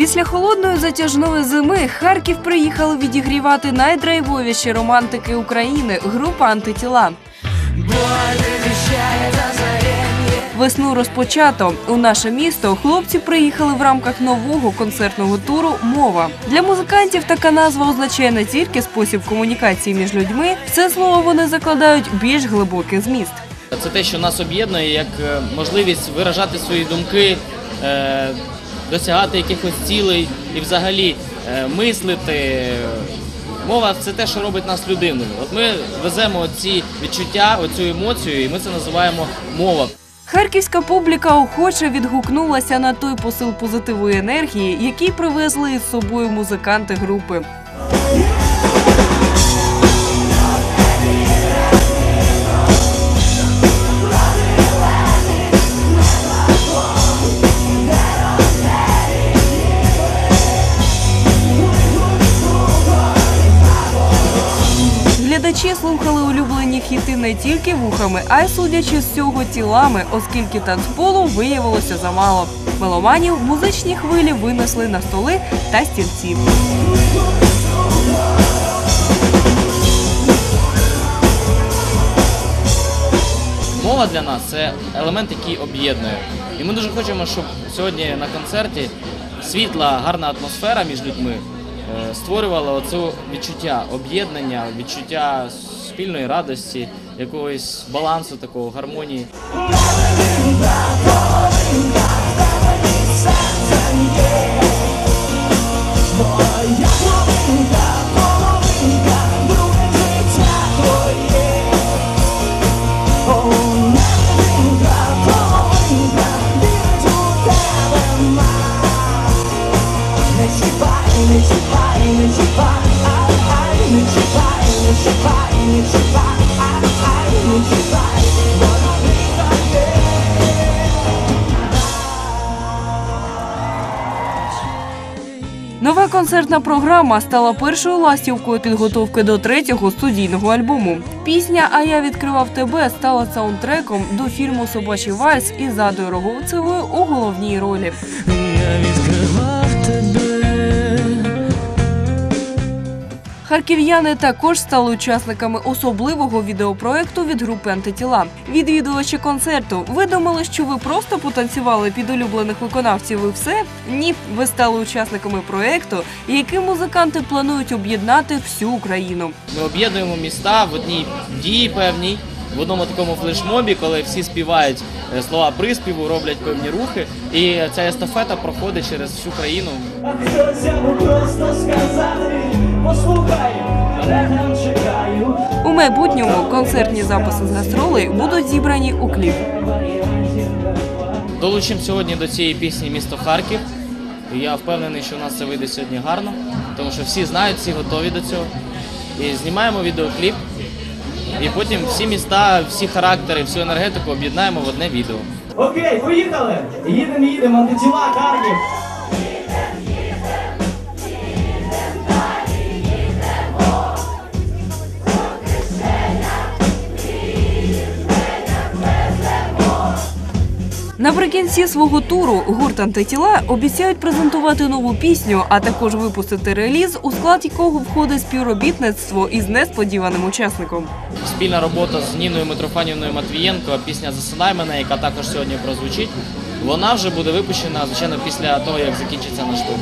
Після холодної затяжної зими Харків приїхали відігрівати найдрайвовіші романтики України група антитіла. Весну розпочато. У наше місто хлопці приїхали в рамках нового концертного туру Мова для музикантів. Така назва означає не тільки спосіб комунікації між людьми. В це слово вони закладають більш глибокий зміст. Це те, що нас об'єднує, як е, можливість виражати свої думки, е, досягати якихось цілей і взагалі е, мислити. Мова це те, що робить нас людиною. От ми веземо ці відчуття, оцю емоцію, і ми це називаємо мова. Харківська публіка охоче відгукнулася на той посил позитивної енергії, який привезли із собою музиканти групи. Глядачі слухали улюблені хіти не тільки вухами, а й судячи з цього тілами, оскільки танцполу виявилося замало. Меломанів музичні хвилі винесли на столи та стільці. Мова для нас це елемент, який об'єднує. І ми дуже хочемо, щоб сьогодні на концерті світла, гарна атмосфера між людьми створювала оце відчуття об'єднання, відчуття спільної радості, якогось балансу такого, гармонії. Нова концертна програма стала першою ластівкою підготовки до третього студійного альбому. Пісня А я відкривав тебе стала саундтреком до фільму Собачий вальс із Задою Роговцевою у головній ролі. Я відкривав Харків'яни також стали учасниками особливого відеопроекту від групи антитіла. Відвідувачі концерту. Ви думали, що ви просто потанцювали під улюблених виконавців і все? Ні, ви стали учасниками проекту, яким музиканти планують об'єднати всю Україну. Ми об'єднуємо міста в одній дії певній, в одному такому флешмобі, коли всі співають е, слова приспіву, роблять певні рухи, і ця естафета проходить через всю країну. Я би просто сказати, послухай, рядом чекаю. У майбутньому концертні записи з гастролей будуть зібрані у кліп. Долучимо сьогодні до цієї пісні місто Харків. І Я впевнений, що у нас це вийде сьогодні гарно, тому що всі знають, всі готові до цього. І знімаємо відеокліп. І потім всі міста, всі характери, всю енергетику об'єднаємо в одне відео. Окей, поїхали! Їдемо, їдемо, антитіла, Харків. Наприкінці свого туру гурт антитіла обіцяють презентувати нову пісню, а також випустити реліз, у склад якого входить співробітництво із несподіваним учасником. Спільна робота з Ніною Митрофанівною Матвієнко, пісня Засинай мене, яка також сьогодні прозвучить. Вона вже буде випущена, звичайно, після того, як закінчиться наш тур.